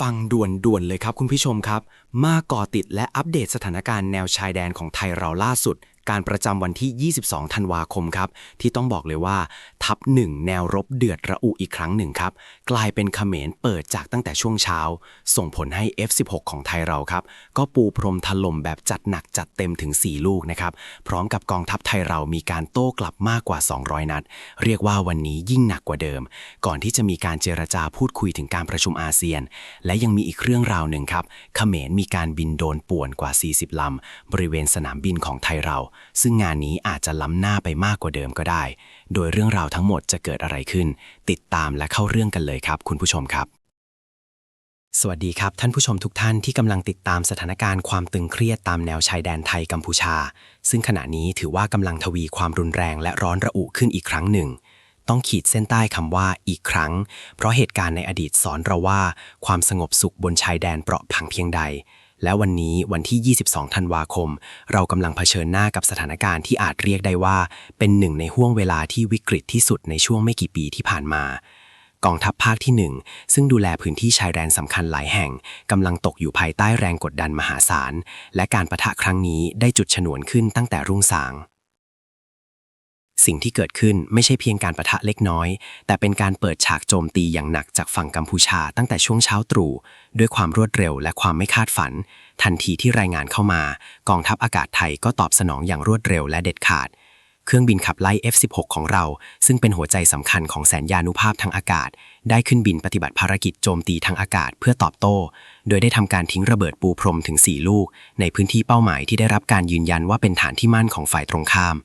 ฟังด่วนๆเลยครับคุณผู้ชมครับ มาก่อติดและอัปเดตสถานการณ์แนวชายแดนของไทยเราล่าสุด การประจำวันที่ 22 ธันวาคมครับ ที่ต้องบอกเลยว่า ทัพหนึ่งแนวรบเดือดระอุอีกครั้งหนึ่งครับ กลายเป็นเขมรเปิดจากตั้งแต่ช่วงเช้า ส่งผลให้ F16 ของไทยเราครับ ก็ปูพรมถล่มแบบจัดหนักจัดเต็มถึง 4 ลูกนะครับ พร้อมกับกองทัพไทยเรามีการโต้กลับมากกว่า 200 นัด เรียกว่าวันนี้ยิ่งหนักกว่าเดิม ก่อนที่จะมีการเจรจาพูดคุยถึงการประชุมอาเซียน และยังมีอีกเรื่องราวหนึ่งครับเขมรมีการบินโดนป่วนกว่า 40 ลำ บริเวณสนามบินของไทยเราซึ่งงานนี้อาจจะล้ำหน้าไปมากกว่าเดิมก็ได้ โดยเรื่องราวทั้งหมดจะเกิดอะไรขึ้น ติดตามและเข้าเรื่องกันเลยครับ คุณผู้ชมครับ สวัสดีครับท่านผู้ชมทุกท่านที่กำลังติดตามสถานการณ์ความตึงเครียดตามแนวชายแดนไทยกัมพูชา ซึ่งขณะนี้ถือว่ากำลังทวีความรุนแรงและร้อนระอุขึ้นอีกครั้งหนึ่งต้องขีดเส้นใต้คำว่าอีกครั้ง เพราะเหตุการณ์ในอดีตสอนเราว่า ความสงบสุขบนชายแดนเปราะพังเพียงใด และวันนี้วันที่ 22 ธันวาคม เรากำลังเผชิญหน้ากับสถานการณ์ที่อาจเรียกได้ว่า เป็นหนึ่งในห่วงเวลาที่วิกฤตที่สุดในช่วงไม่กี่ปีที่ผ่านมากองทัพภาคที่ 1 ซึ่งดูแลพื้นที่ชายแดนสำคัญหลายแห่งกำลังตกอยู่ภายใต้แรงกดดันมหาศาล และการประทะครั้งนี้ได้จุดฉนวนขึ้นตั้งแต่รุ่งสาง สิ่งที่เกิดขึ้นไม่ใช่เพียงการประทะเล็กน้อย แต่เป็นการเปิดฉากโจมตีอย่างหนักจากฝั่งกัมพูชาตั้งแต่ช่วงเช้าตรู่ ด้วยความรวดเร็วและความไม่คาดฝัน ทันทีที่รายงานเข้ามา กองทัพอากาศไทยก็ตอบสนองอย่างรวดเร็วและเด็ดขาด เครื่องบินขับไล่ F16 ของเรา ซึ่งเป็นหัวใจสำคัญของแสนยานุภาพทางอากาศ ได้ขึ้นบินปฏิบัติภารกิจโจมตีทางอากาศเพื่อตอบโต้ โดยได้ทำการทิ้งระเบิดปูพรมถึง 4 ลูก ในพื้นที่เป้าหมายที่ได้รับการยืนยันว่าเป็นฐานที่มั่นของฝ่ายตรงข้าม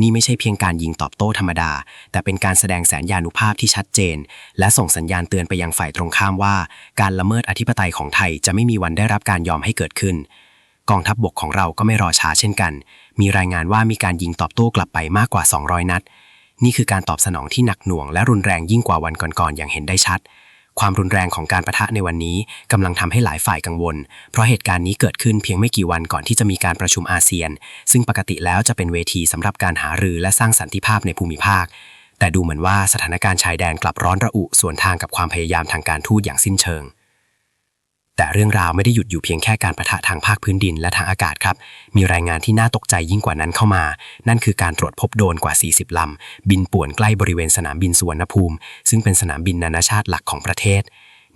นี่ไม่ใช่เพียงการยิงตอบโต้ธรรมดา แต่เป็นการแสดงแสนยานุภาพที่ชัดเจน และส่งสัญญาณเตือนไปยังฝ่ายตรงข้ามว่า การละเมิดอธิปไตยของไทยจะไม่มีวันได้รับการยอมให้เกิดขึ้น กองทัพบบกของเราก็ไม่รอช้าเช่นกัน มีรายงานว่ามีการยิงตอบโต้กลับไปมากกว่า 200 นัด นี่คือการตอบสนองที่หนักหน่วงและรุนแรงยิ่งกว่าวันก่อนๆอย่างเห็นได้ชัด ความรุนแรงของการประทะในวันนี้กำลังทำให้หลายฝ่ายกังวล เพราะเหตุการณ์นี้เกิดขึ้นเพียงไม่กี่วันก่อนที่จะมีการประชุมอาเซียน ซึ่งปกติแล้วจะเป็นเวทีสำหรับการหารือและสร้างสันติภาพในภูมิภาค แต่ดูเหมือนว่าสถานการณ์ชายแดนกลับร้อนระอุสวนทางกับความพยายามทางการทูตอย่างสิ้นเชิง แต่เรื่องราวไม่ได้หยุดอยู่เพียงแค่การประทะทางภาคพื้นดินและทางอากาศครับ มีรายงานที่น่าตกใจยิ่งกว่านั้นเข้ามา นั่นคือการตรวจพบโดรนกว่า 40 ลำ บินป่วนใกล้บริเวณสนามบินสุวรรณภูมิ ซึ่งเป็นสนามบินนานาชาติหลักของประเทศ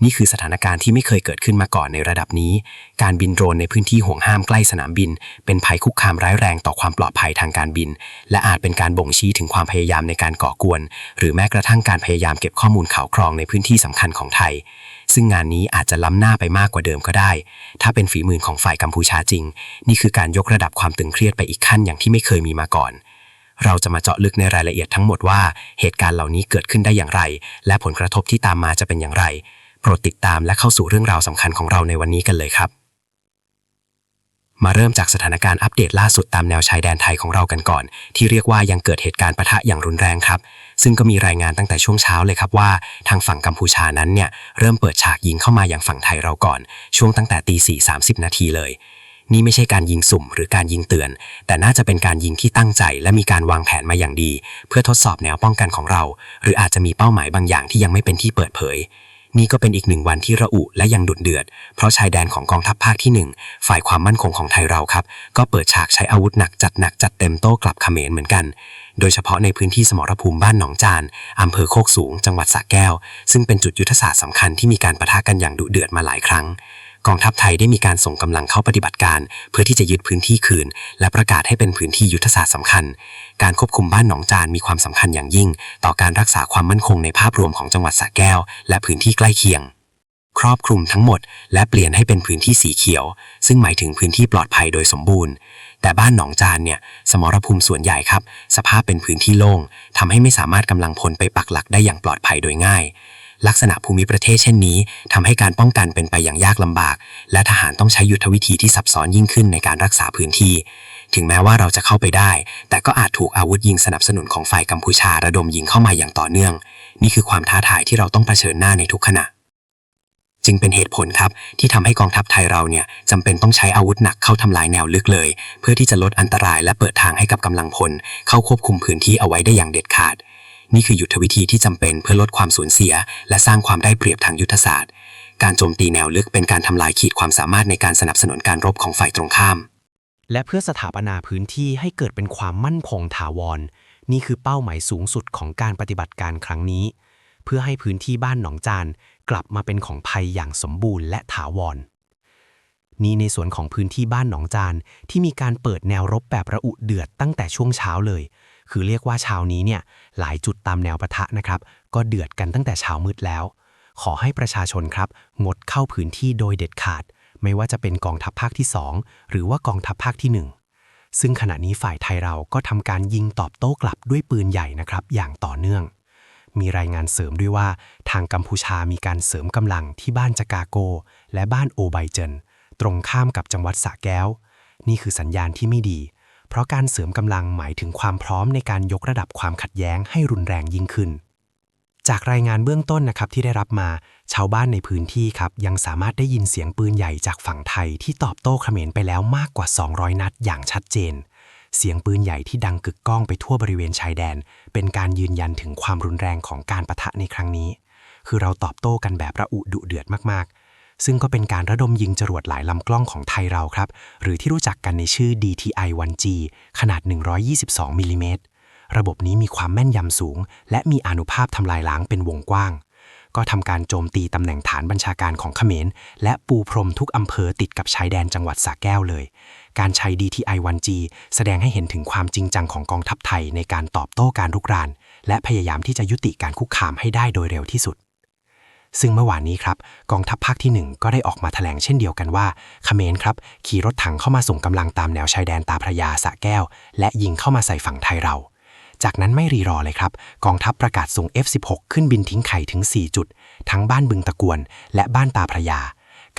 นี่คือสถานการณ์ที่ไม่เคยเกิดขึ้นมาก่อนในระดับนี้ การบินโดรนในพื้นที่ห่วงห้ามใกล้สนามบิน เป็นภัยคุกคามร้ายแรงต่อความปลอดภัยทางการบิน และอาจเป็นการบ่งชี้ถึงความพยายามในการก่อกวน หรือแม้กระทั่งการพยายามเก็บข้อมูลข่าวครองในพื้นที่สำคัญของไทย ซึ่งงานนี้อาจจะล้ำหน้าไปมากกว่าเดิมก็ได้ ถ้าเป็นฝีมือของฝ่ายกัมพูชาจริง นี่คือการยกระดับความตึงเครียดไปอีกขั้นอย่างที่ไม่เคยมีมาก่อน เราจะมาเจาะลึกในรายละเอียดทั้งหมดว่า เหตุการณ์เหล่านี้เกิดขึ้นได้อย่างไร และผลกระทบที่ตามมาจะเป็นอย่างไร โปรดติดตามและเข้าสู่เรื่องราวสำคัญของเราในวันนี้กันเลยครับ มาเริ่มจากสถานการณ์อัปเดตล่าสุดตามแนวชายแดนไทยของเรากันก่อน ที่เรียกว่ายังเกิดเหตุการณ์ปะทะอย่างรุนแรงครับ ซึ่งก็มีรายงานตั้งแต่ช่วงเช้าเลยครับว่า ทางฝั่งกัมพูชานั้นเนี่ยเริ่มเปิดฉากยิงเข้ามาอย่างฝั่งไทยเราก่อน ช่วงตั้งแต่ตีสี่สามสิบนาทีเลย นี่ไม่ใช่การยิงสุ่มหรือการยิงเตือน แต่น่าจะเป็นการยิงที่ตั้งใจ และมีการวางแผนมาอย่างดี เพื่อทดสอบแนวป้องกันของเรา หรืออาจจะมีเป้าหมายบางอย่างที่ยังไม่เป็นที่เปิดเผย นี่ก็เป็นอีกหนึ่งวันที่ระอุและยังดุเดือด เพราะชายแดนของกองทัพภาคที่ 1 ฝ่ายความมั่นคงของไทยเราครับ ก็เปิดฉากใช้อาวุธหนักจัดหนักจัดเต็มโต้กลับเขมรเหมือนกัน โดยเฉพาะในพื้นที่สมรภูมิบ้านหนองจานอำเภอโคกสูง จังหวัดสระแก้ว ซึ่งเป็นจุดยุทธศาสตร์สำคัญที่มีการปะทะกันอย่างดุเดือดมาหลายครั้ง กองทัพไทยได้มีการส่งกำลังเข้าปฏิบัติการ เพื่อที่จะยึดพื้นที่คืน และประกาศให้เป็นพื้นที่ยุทธศาสตร์สำคัญ การควบคุมบ้านหนองจานมีความสำคัญอย่างยิ่ง ต่อการรักษาความมั่นคงในภาพรวมของจังหวัดสระแก้ว และพื้นที่ใกล้เคียง ครอบคลุมทั้งหมด และเปลี่ยนให้เป็นพื้นที่สีเขียว ซึ่งหมายถึงพื้นที่ปลอดภัยโดยสมบูรณ์ แต่บ้านหนองจานเนี่ยสมรภูมิส่วนใหญ่ครับ สภาพเป็นพื้นที่โล่งทำให้ไม่สามารถกำลังพลไปปักหลักได้อย่างปลอดภัยโดยง่าย ลักษณะภูมิประเทศเช่นนี้ทำให้การป้องกันเป็นไปอย่างยากลำบาก และทหารต้องใช้ยุทธวิธีที่ซับซ้อนยิ่งขึ้นในการรักษาพื้นที่ ถึงแม้ว่าเราจะเข้าไปได้ แต่ก็อาจถูกอาวุธยิงสนับสนุนของฝ่ายกัมพูชาระดมยิงเข้ามาอย่างต่อเนื่อง นี่คือความท้าทายที่เราต้องเผชิญหน้าในทุกขณะจึงเป็นเหตุผลครับ ที่ทำให้กองทัพไทยเราเนี่ยจำเป็นต้องใช้อาวุธหนักเข้าทำลายแนวลึกเลย เพื่อที่จะลดอันตรายและเปิดทางให้กับกำลังพล เข้าควบคุมพื้นที่เอาไว้ได้อย่างเด็ดขาด นี่คือยุทธวิธีที่จำเป็นเพื่อลดความสูญเสีย และสร้างความได้เปรียบทางยุทธศาสตร์ การโจมตีแนวลึกเป็นการทำลายขีดความสามารถในการสนับสนุนการรบของฝ่ายตรงข้าม และเพื่อสถาปนาพื้นที่ให้เกิดเป็นความมั่นคงถาวร นี่คือเป้าหมายสูงสุดของการปฏิบัติการครั้งนี้ เพื่อให้พื้นที่บ้านหนองจานกลับมาเป็นของภัยอย่างสมบูรณ์และถาวรนี่ในส่วนของพื้นที่บ้านหนองจานที่มีการเปิดแนวรบแบบระอุเดือดตั้งแต่ช่วงเช้าเลย คือเรียกว่าเช้านี้เนี่ยหลายจุดตามแนวปะทะนะครับ ก็เดือดกันตั้งแต่เช้ามืดแล้ว ขอให้ประชาชนครับงดเข้าพื้นที่โดยเด็ดขาด ไม่ว่าจะเป็นกองทัพภาคที่ 2 หรือว่ากองทัพภาคที่ 1 ซึ่งขณะนี้ฝ่ายไทยเราก็ทำการยิงตอบโต้กลับด้วยปืนใหญ่นะครับ อย่างต่อเนื่อง มีรายงานเสริมด้วยว่า ทางกัมพูชามีการเสริมกำลังที่บ้านจากาโก และบ้านโอไบเจนตรงข้ามกับจังหวัดสะแก้ว นี่คือสัญญาณที่ไม่ดี เพราะการเสริมกำลังหมายถึงความพร้อมในการยกระดับความขัดแย้งให้รุนแรงยิ่งขึ้น จากรายงานเบื้องต้นนะครับที่ได้รับมา ชาวบ้านในพื้นที่ครับยังสามารถได้ยินเสียงปืนใหญ่จากฝั่งไทยที่ตอบโต้เขมรไปแล้วมากกว่า 200 นัดอย่างชัดเจน เสียงปืนใหญ่ที่ดังกึกก้องไปทั่วบริเวณชายแดน เป็นการยืนยันถึงความรุนแรงของการประทะในครั้งนี้ คือเราตอบโต้กันแบบระอุดุเดือดมากๆ ซึ่งก็เป็นการระดมยิงจรวดหลายลำกล้องของไทยเราครับ หรือที่รู้จักกันในชื่อ DTI-1G ขนาด 122มิลลิเมตรระบบนี้มีความแม่นยำสูง และมีอนุภาพทำลายล้างเป็นวงกว้าง ก็ทำการโจมตีตำแหน่งฐานบัญชาการของเขมร และปูพรมทุกอำเภอติดกับชายแดนจังหวัดสระแก้วเลย การใช้ DTI-1G แสดงให้เห็นถึงความจริงจังของกองทัพไทยในการตอบโต้การรุกราน และพยายามที่จะยุติการคุกคามให้ได้โดยเร็วที่สุด ซึ่งเมื่อวานนี้ครับกองทัพภาคที่ 1 ก็ได้ออกมาแถลงเช่นเดียวกันว่าเขมรครับขี่รถถังเข้ามาส่งกำลังตามแนวชายแดนตาพระยาสะแก้ว และยิงเข้ามาใส่ฝั่งไทยเรา จากนั้นไม่รีรอเลยครับ กองทัพประกาศส่ง F16 ขึ้นบินทิ้งไข่ถึง 4 จุด ทั้งบ้านบึงตะกวน และบ้านตาพระยา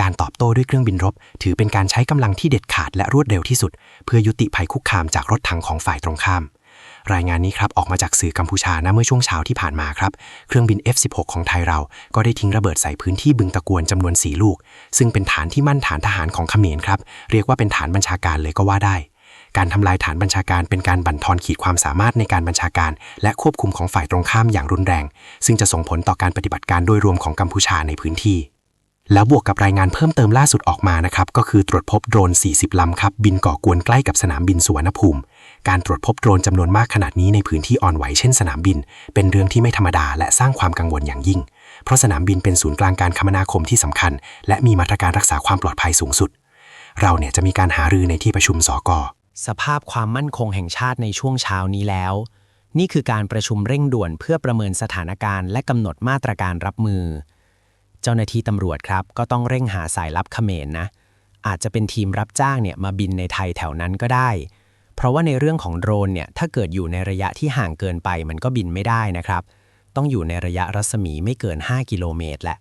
การตอบโต้ด้วยเครื่องบินรบ ถือเป็นการใช้กำลังที่เด็ดขาดและรวดเร็วที่สุด เพื่อยุติภัยคุกคามจากรถถังของฝ่ายตรงข้าม รายงานนี้ครับออกมาจากสื่อกัมพูชานะเมื่อช่วงเช้าที่ผ่านมาครับ เครื่องบิน F16 ของไทยเรา ก็ได้ทิ้งระเบิดใส่พื้นที่บึงตะกวนจำนวน 4 ลูก ซึ่งเป็นฐานที่มั่นฐานทหารของเขมรครับ เรียกว่าเป็นฐานบัญชาการเลยก็ว่าได้ การทำลายฐานบัญชาการเป็นการบั่นทอนขีดความสามารถในการบัญชาการ และควบคุมของฝ่ายตรงข้ามอย่างรุนแรง ซึ่งจะส่งผลต่อการปฏิบัติการโดยรวมของกัมพูชาในพื้นที่แล้วบวกกับรายงานเพิ่มเติมล่าสุดออกมานะครับ ก็คือตรวจพบโดรน 40 ลำครับ บินก่อกวนใกล้กับสนามบินสุวรรณภูมิ การตรวจพบโดรนจำนวนมากขนาดนี้ในพื้นที่อ่อนไหวเช่นสนามบิน เป็นเรื่องที่ไม่ธรรมดาและสร้างความกังวลอย่างยิ่ง เพราะสนามบินเป็นศูนย์กลางการคมนาคมที่สำคัญ และมีมาตรการรักษาความปลอดภัยสูงสุด เราเนี่ยจะมีการหารือในที่ประชุมสกสภาพความมั่นคงแห่งชาติในช่วงเช้านี้แล้ว นี่คือการประชุมเร่งด่วนเพื่อประเมินสถานการณ์และกำหนดมาตรการรับมือ เจ้าหน้าที่ตำรวจครับ ก็ต้องเร่งหาสายลับเขมรนะอาจจะเป็นทีมรับจ้างเนี่ยมาบินในไทยแถวนั้นก็ได้ เพราะว่าในเรื่องของโดรนเนี่ยถ้าเกิดอยู่ในระยะที่ห่างเกินไปมันก็บินไม่ได้นะครับ ต้องอยู่ในระยะรัศมีไม่เกิน 5 กิโลเมตรแหละ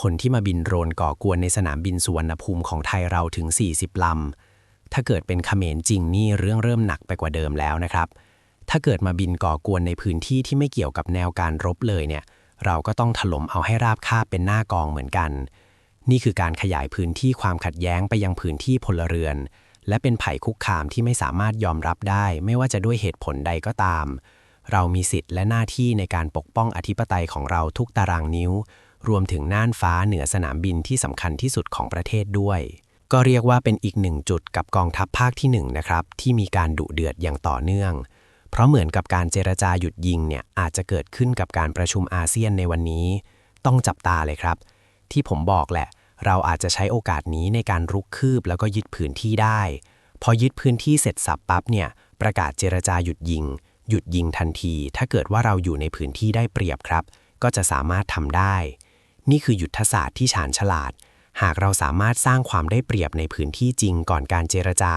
คนที่มาบินโดรนก่อกวนในสนามบินสุวรรณภูมิของไทยเราถึง 40 ลำ ถ้าเกิดเป็นเขมรจริงนี่เรื่องเริ่มหนักไปกว่าเดิมแล้วนะครับ ถ้าเกิดมาบินก่อกวนในพื้นที่ที่ไม่เกี่ยวกับแนวการรบเลยเนี่ย เราก็ต้องถล่มเอาให้ราบคาบเป็นหน้ากองเหมือนกัน นี่คือการขยายพื้นที่ความขัดแย้งไปยังพื้นที่พลเรือน และเป็นภัยคุกคามที่ไม่สามารถยอมรับได้ ไม่ว่าจะด้วยเหตุผลใดก็ตาม เรามีสิทธิ์และหน้าที่ในการปกป้องอธิปไตยของเราทุกตารางนิ้ว รวมถึงน่านฟ้าเหนือสนามบินที่สำคัญที่สุดของประเทศด้วย ก็เรียกว่าเป็นอีกหนึ่งจุดกับกองทัพภาคที่หนึ่งนะครับ ที่มีการดุเดือดอย่างต่อเนื่อง เพราะเหมือนกับการเจรจาหยุดยิงเนี่ยอาจจะเกิดขึ้นกับการประชุมอาเซียนในวันนี้ ต้องจับตาเลยครับ ที่ผมบอกแหละ เราอาจจะใช้โอกาสนี้ในการรุกคืบแล้วก็ยึดพื้นที่ได้ พอยึดพื้นที่เสร็จสับปั๊บเนี่ย ประกาศเจรจาหยุดยิง หยุดยิงทันที ถ้าเกิดว่าเราอยู่ในพื้นที่ได้เปรียบครับ ก็จะสามารถทำได้ นี่คือยุทธศาสตร์ที่ฉานฉลาด หากเราสามารถสร้างความได้เปรียบในพื้นที่จริงก่อนการเจรจา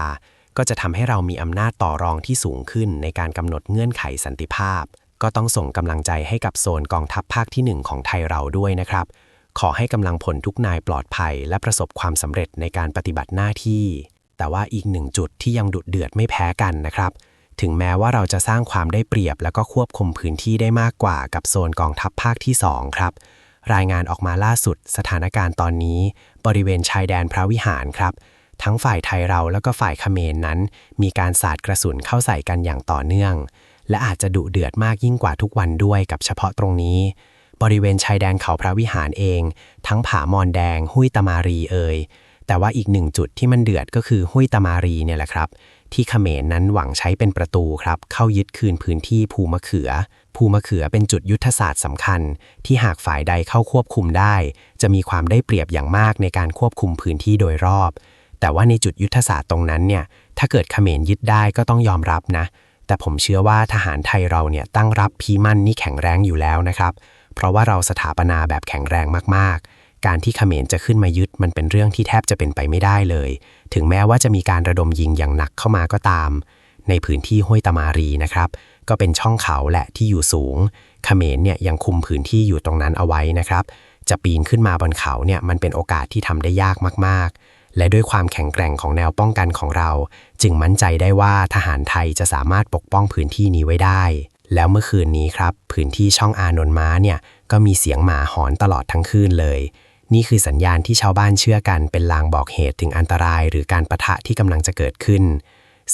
ก็จะทำให้เรามีอำนาจต่อรองที่สูงขึ้นในการกำหนดเงื่อนไขสันติภาพ ก็ต้องส่งกำลังใจให้กับโซนกองทัพภาคที่หนึ่งของไทยเราด้วยนะครับ ขอให้กำลังพลทุกนายปลอดภัย และประสบความสำเร็จในการปฏิบัติหน้าที่ แต่ว่าอีกหนึ่งจุดที่ยังดุเดือดไม่แพ้กันนะครับ ถึงแม้ว่าเราจะสร้างความได้เปรียบ แล้วก็ควบคุมพื้นที่ได้มากกว่ากับโซนกองทัพภาคที่ 2 ครับ รายงานออกมาล่าสุด สถานการณ์ตอนนี้ บริเวณชายแดนพระวิหารครับ ทั้งฝ่ายไทยเราแล้วก็ฝ่ายเขมรนั้น มีการสาดกระสุนเข้าใส่กันอย่างต่อเนื่อง และอาจจะดุเดือดมากยิ่งกว่าทุกวันด้วยกับเฉพาะตรงนี้ บริเวณชายแดนเขาพระวิหารเอง ทั้งผามอนแดง ห้วยตะมารีเอ่ยแต่ว่าอีกหนึ่งจุดที่มันเดือดก็คือห้วยตะมารีเนี่ยแหละครับ ที่เขมรนั้นหวังใช้เป็นประตูครับ เข้ายึดคืนพื้นที่ภูมะเขือ ภูมะเขือเป็นจุดยุทธศาสตร์สำคัญ ที่หากฝ่ายใดเข้าควบคุมได้ จะมีความได้เปรียบอย่างมากในการควบคุมพื้นที่โดยรอบ แต่ว่าในจุดยุทธศาสตร์ตรงนั้นเนี่ยถ้าเกิดเขมรยึดได้ก็ต้องยอมรับนะ แต่ผมเชื่อว่าทหารไทยเราเนี่ยตั้งรับพีมั่นนี่แข็งแรงอยู่แล้วนะครับ เพราะว่าเราสถาปนาแบบแข็งแรงมากๆ การที่เขมรจะขึ้นมายึดมันเป็นเรื่องที่แทบจะเป็นไปไม่ได้เลย ถึงแม้ว่าจะมีการระดมยิงอย่างหนักเข้ามาก็ตาม ในพื้นที่ห้วยตะมารีนะครับ ก็เป็นช่องเขาแหละที่อยู่สูง เขมรเนี่ยยังคุมพื้นที่อยู่ตรงนั้นเอาไว้นะครับ จะปีนขึ้นมาบนเขาเนี่ยมันเป็นโอกาสที่ทำได้ยากมากๆและด้วยความแข็งแกร่งของแนวป้องกันของเรา จึงมั่นใจได้ว่าทหารไทยจะสามารถปกป้องพื้นที่นี้ไว้ได้ แล้วเมื่อคืนนี้ครับ พื้นที่ช่องอานนท์ม้าเนี่ยก็มีเสียงหมาหอนตลอดทั้งคืนเลย นี่คือสัญญาณที่ชาวบ้านเชื่อกันเป็นลางบอกเหตุถึงอันตราย หรือการประทะที่กำลังจะเกิดขึ้น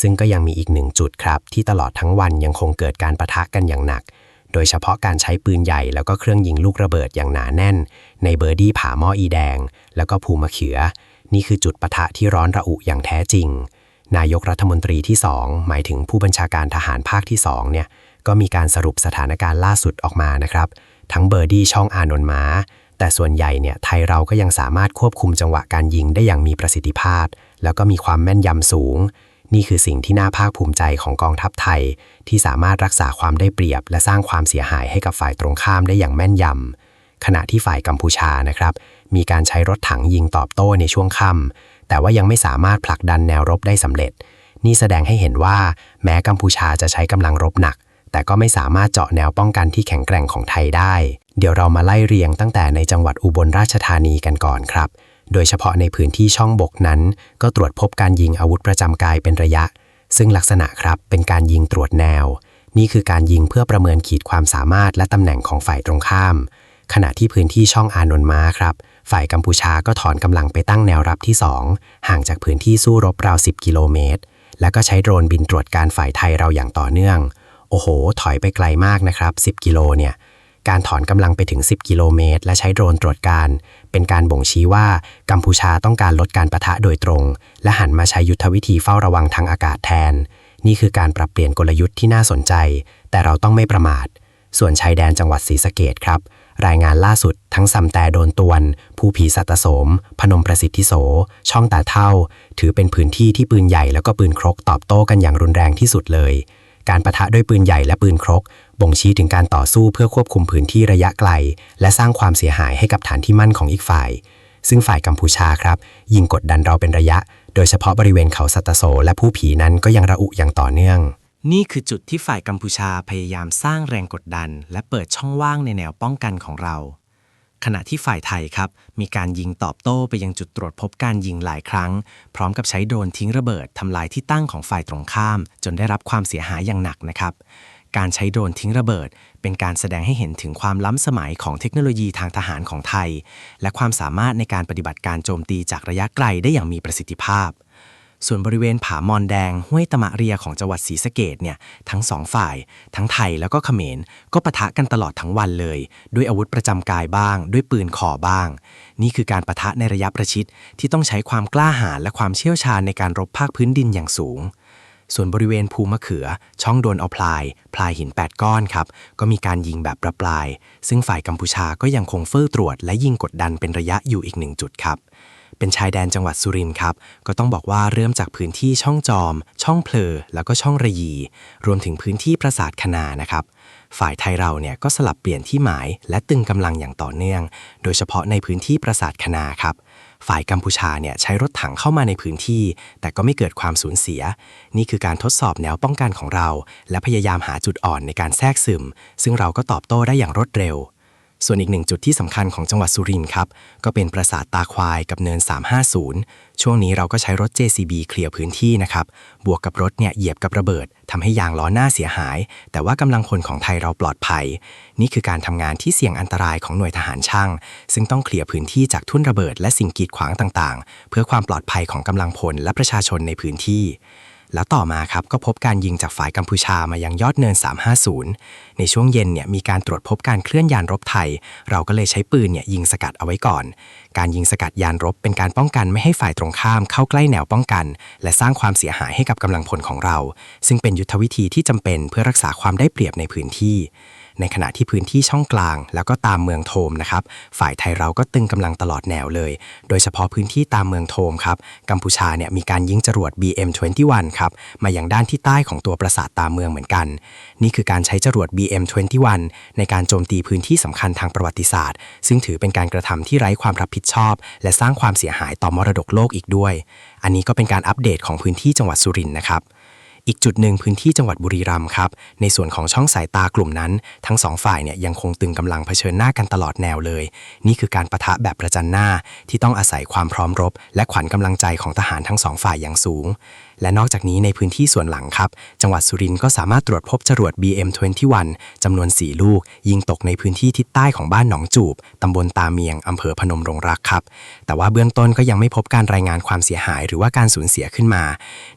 ซึ่งก็ยังมีอีกหนึ่งจุดครับ ที่ตลอดทั้งวันยังคงเกิดการประทะกันอย่างหนัก โดยเฉพาะการใช้ปืนใหญ่แล้วก็เครื่องยิงลูกระเบิดอย่างหนาแน่น ในเบอร์ดี้ผาหม้ออีแดง แล้วก็ภูมะเขือ นี่คือจุดปะทะที่ร้อนระอุอย่างแท้จริง นายกรัฐมนตรีที่ 2 หมายถึงผู้บัญชาการทหารภาคที่2เนี่ย ก็มีการสรุปสถานการณ์ล่าสุดออกมานะครับ ทั้งเบอร์ดี้ช่องอานนท์มา แต่ส่วนใหญ่เนี่ยไทยเราก็ยังสามารถควบคุมจังหวะการยิงได้อย่างมีประสิทธิภาพ แล้วก็มีความแม่นยำสูง นี่คือสิ่งที่น่าภาคภูมิใจของกองทัพไทย ที่สามารถรักษาความได้เปรียบ และสร้างความเสียหายให้กับฝ่ายตรงข้ามได้อย่างแม่นยำขณะที่ฝ่ายกัมพูชานะครับ มีการใช้รถถังยิงตอบโต้ในช่วงค่ำแต่ว่ายังไม่สามารถผลักดันแนวรบได้สำเร็จ นี่แสดงให้เห็นว่า แม้กัมพูชาจะใช้กำลังรบหนัก แต่ก็ไม่สามารถเจาะแนวป้องกันที่แข็งแกร่งของไทยได้ เดี๋ยวเรามาไล่เรียงตั้งแต่ในจังหวัดอุบลราชธานีกันก่อนครับ โดยเฉพาะในพื้นที่ช่องบกนั้น ก็ตรวจพบการยิงอาวุธประจำกายเป็นระยะ ซึ่งลักษณะครับเป็นการยิงตรวจแนว นี่คือการยิงเพื่อประเมินขีดความสามารถและตำแหน่งของฝ่ายตรงข้าม ขณะที่พื้นที่ช่องอานนท์ม้าครับฝ่ายกัมพูชาก็ถอนกำลังไปตั้งแนวรับที่ 2 ห่างจากพื้นที่สู้รบราว 10 กิโลเมตร แล้วก็ใช้โดรนบินตรวจการฝ่ายไทยเราอย่างต่อเนื่อง โอ้โห ถอยไปไกลมากนะครับ 10 กิโลเนี่ย การถอนกำลังไปถึง 10 กิโลเมตร และใช้โดรนตรวจการ เป็นการบ่งชี้ว่ากัมพูชาต้องการลดการประทะโดยตรง และหันมาใช้ยุทธวิธีเฝ้าระวังทางอากาศแทน นี่คือการปรับเปลี่ยนกลยุทธ์ที่น่าสนใจ แต่เราต้องไม่ประมาท ส่วนชายแดนจังหวัดศรีสะเกดครับ รายงานล่าสุดทั้งซำแต่โดนตวนภูผีสัตโสม พนมประสิทธิโส ช่องตาเท่า ถือเป็นพื้นที่ที่ปืนใหญ่แล้วก็ปืนครกตอบโต้กันอย่างรุนแรงที่สุดเลย การประทะด้วยปืนใหญ่และปืนครก บ่งชี้ถึงการต่อสู้เพื่อควบคุมพื้นที่ระยะไกล และสร้างความเสียหายให้กับฐานที่มั่นของอีกฝ่าย ซึ่งฝ่ายกัมพูชาครับ ยิงกดดันเราเป็นระยะ โดยเฉพาะบริเวณเขาสัตโสและผู้ผีนั้นก็ยังระอุอย่างต่อเนื่อง นี่คือจุดที่ฝ่ายกัมพูชาพยายามสร้างแรงกดดัน และเปิดช่องว่างในแนวป้องกันของเรา ขณะที่ฝ่ายไทยครับ มีการยิงตอบโต้ไปยังจุดตรวจพบการยิงหลายครั้ง พร้อมกับใช้โดรนทิ้งระเบิดทำลายที่ตั้งของฝ่ายตรงข้าม จนได้รับความเสียหายอย่างหนักนะครับ การใช้โดรนทิ้งระเบิด เป็นการแสดงให้เห็นถึงความล้ำสมัยของเทคโนโลยีทางทหารของไทย และความสามารถในการปฏิบัติการโจมตีจากระยะไกลได้อย่างมีประสิทธิภาพ ส่วนบริเวณผามอนแดงห้วยตะมะเรียของจังหวัดศรีสะเกดเนี่ยทั้งสองฝ่าย ทั้งไทยแล้วก็เขมรก็ปะทะกันตลอดทั้งวันเลย ด้วยอาวุธประจำกายบ้าง ด้วยปืนขอบ้าง นี่คือการปะทะในระยะประชิดที่ต้องใช้ความกล้าหาญและความเชี่ยวชาญในการรบภาคพื้นดินอย่างสูง ส่วนบริเวณภูมะเขือ ช่องโดนเอาพลาย พลายหิน 8 ก้อนครับก็มีการยิงแบบประปราย ซึ่งฝ่ายกัมพูชาก็ยังคงเฝ้าตรวจ และยิงกดดันเป็นระยะอยู่อีกหนึ่งจุดครับ เป็นชายแดนจังหวัดสุรินทร์ครับ ก็ต้องบอกว่าเริ่มจากพื้นที่ช่องจอม ช่องเพลแล้วก็ช่องระยี รวมถึงพื้นที่ปราสาทคณานะครับ ฝ่ายไทยเราเนี่ยก็สลับเปลี่ยนที่หมายและตึงกำลังอย่างต่อเนื่อง โดยเฉพาะในพื้นที่ปราสาทคณาครับฝ่ายกัมพูชาเนี่ยใช้รถถังเข้ามาในพื้นที่ แต่ก็ไม่เกิดความสูญเสีย นี่คือการทดสอบแนวป้องกันของเรา และพยายามหาจุดอ่อนในการแทรกซึม ซึ่งเราก็ตอบโต้ได้อย่างรวดเร็ว ส่วนอีกหนึ่งจุดที่สำคัญของจังหวัดสุรินทร์ครับ ก็เป็นปราสาทตาควายกับเนิน 350 ช่วงนี้เราก็ใช้รถ JCB เคลียร์พื้นที่นะครับ บวกกับรถเนี่ยเหยียบกับระเบิดทำให้ยางล้อหน้าเสียหาย แต่ว่ากำลังพลของไทยเราปลอดภัย นี่คือการทำงานที่เสี่ยงอันตรายของหน่วยทหารช่าง ซึ่งต้องเคลียร์พื้นที่จากทุ่นระเบิดและสิ่งกีดขวางต่างๆ เพื่อความปลอดภัยของกำลังพลและประชาชนในพื้นที่ แล้วต่อมาครับก็พบการยิงจากฝ่ายกัมพูชามายังยอดเนิน 350 ในช่วงเย็นเนี่ยมีการตรวจพบการเคลื่อนยานรบไทย เราก็เลยใช้ปืนเนี่ยยิงสกัดเอาไว้ก่อน การยิงสกัดยานรบเป็นการป้องกันไม่ให้ฝ่ายตรงข้ามเข้าใกล้แนวป้องกัน และสร้างความเสียหายให้กับกำลังพลของเรา ซึ่งเป็นยุทธวิธีที่จำเป็นเพื่อรักษาความได้เปรียบในพื้นที่ ในขณะที่พื้นที่ช่องกลาง แล้วก็ตามเมืองโทมนะครับ ฝ่ายไทยเราก็ตึงกำลังตลอดแนวเลย โดยเฉพาะพื้นที่ตามเมืองโทมครับ กัมพูชาเนี่ยมีการยิงจรวด BM21 ครับ มาอย่างด้านที่ใต้ของตัวปราสาทตามเมืองเหมือนกัน นี่คือการใช้จรวด BM21 ในการโจมตีพื้นที่สำคัญทางประวัติศาสตร์ ซึ่งถือเป็นการกระทำที่ไร้ความรับผิดชอบ และสร้างความเสียหายต่อมรดกโลกอีกด้วย อันนี้ก็เป็นการอัปเดตของพื้นที่จังหวัดสุรินทร์นะครับ อีกจุดหนึ่งพื้นที่จังหวัดบุรีรัมย์ครับ ในส่วนของช่องสายตากลุ่มนั้น ทั้งสองฝ่ายเนี่ยยังคงตึงกำลังเผชิญหน้ากันตลอดแนวเลย นี่คือการประทะแบบประจันหน้าที่ต้องอาศัยความพร้อมรบ และขวัญกำลังใจของทหารทั้งสองฝ่ายอย่างสูง และนอกจากนี้ในพื้นที่ส่วนหลังครับ จังหวัดสุรินทร์ก็สามารถตรวจพบจรวด BM21 จำนวน 4 ลูก ยิงตกในพื้นที่ทิศใต้ของบ้านหนองจูบตำบลตาเมียงอำเภอพนมรงรักครับ แต่ว่าเบื้องต้นก็ยังไม่พบการรายงานความเสียหายหรือว่าการสูญเสียขึ้นมา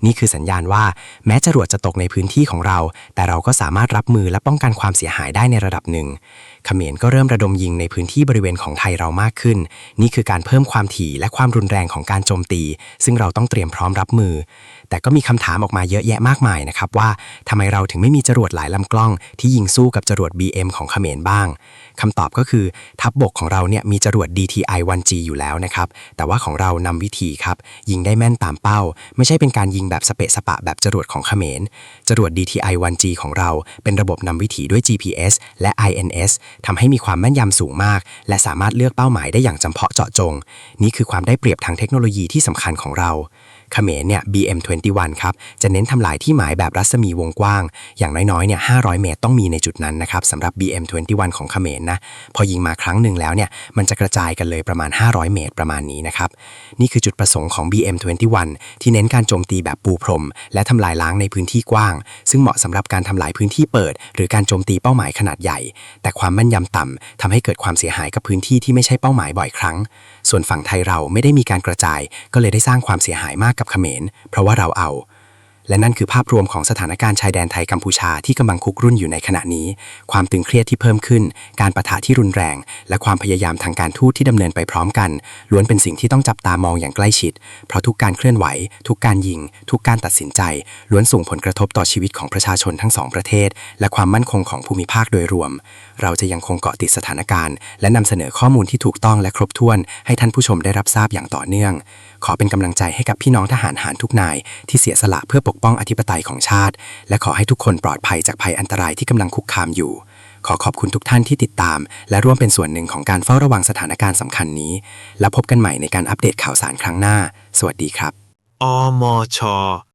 นี่คือสัญญาณว่า แม้จรวดจะตกในพื้นที่ของเรา แต่เราก็สามารถรับมือและป้องกันความเสียหายได้ในระดับหนึ่งเขมรก็เริ่มระดมยิงในพื้นที่บริเวณของไทยเรามากขึ้น นี่คือการเพิ่มความถี่และความรุนแรงของการโจมตี ซึ่งเราต้องเตรียมพร้อมรับมือ แต่ก็มีคำถามออกมาเยอะแยะมากมายนะครับว่าทำไมเราถึงไม่มีจรวดหลายลำกล้อง ที่ยิงสู้กับจรวด BM ของเขมรบ้างคำตอบก็คือทัพบบกของเราเนี่ยมีจรวด DTI 1G อยู่แล้วนะครับแต่ว่าของเรานำวิธีครับยิงได้แม่นตามเป้า ไม่ใช่เป็นการยิงแบบสเปะสปะแบบจรวดของเขมรจรวด DTI 1G ของเรา เป็นระบบนำวิถีด้วย GPS และ INS ทำให้มีความแม่นยำสูงมาก และสามารถเลือกเป้าหมายได้อย่างจำเพาะเจาะจง นี่คือความได้เปรียบทางเทคโนโลยีที่สำคัญของเรา เขมรเนี่ย BM21 ครับ จะเน้นทำลายที่หมายแบบรัศมีวงกว้าง อย่างน้อยๆเนี่ย500 เมตรต้องมีในจุดนั้นนะครับสำหรับ BM21 ของเขมรนะ พอยิงมาครั้งหนึ่งแล้วเนี่ย มันจะกระจายกันเลยประมาณ 500 เมตรประมาณนี้นะครับ นี่คือจุดประสงค์ของ BM21 ที่เน้นการโจมตีแบบปูพรม และทำลายล้างในพื้นที่กว้าง ซึ่งเหมาะสำหรับการทำลายพื้นที่เปิด หรือการโจมตีเป้าหมายขนาดใหญ่ แต่ความแม่นยำต่ำทำให้เกิดความเสียหายกับพื้นที่ที่ไม่ใช่เป้าหมายบ่อยครั้ง ส่วนฝั่งไทยเราไม่ได้มีการกระจาย ก็เลยได้สร้างความเสียหายมากกับเขมร เพราะว่าเราเอา และนั่นคือภาพรวมของสถานการณ์ชายแดนไทยกัมพูชาที่กำลังคุกรุ่นอยู่ในขณะนี้ ความตึงเครียดที่เพิ่มขึ้น การประทะที่รุนแรง และความพยายามทางการทูตที่ดำเนินไปพร้อมกัน ล้วนเป็นสิ่งที่ต้องจับตามองอย่างใกล้ชิด เพราะทุกการเคลื่อนไหว ทุกการยิง ทุกการตัดสินใจ ล้วนส่งผลกระทบต่อชีวิตของประชาชนทั้งสองประเทศ และความมั่นคงของภูมิภาคโดยรวม เราจะยังคงเกาะติดสถานการณ์ และนำเสนอข้อมูลที่ถูกต้องและครบถ้วน ให้ท่านผู้ชมได้รับทราบอย่างต่อเนื่อง ขอเป็นกำลังใจให้กับพี่น้องทหารหารทุกนายที่เสียสละเพื่อปกป้องอธิปไตยของชาติ และขอให้ทุกคนปลอดภัยจากภัยอันตรายที่กำลังคุกคามอยู่ ขอขอบคุณทุกท่านที่ติดตาม และร่วมเป็นส่วนหนึ่งของการเฝ้าระวังสถานการณ์สำคัญนี้ และพบกันใหม่ในการอัปเดตข่าวสารครั้งหน้า สวัสดีครับ อมช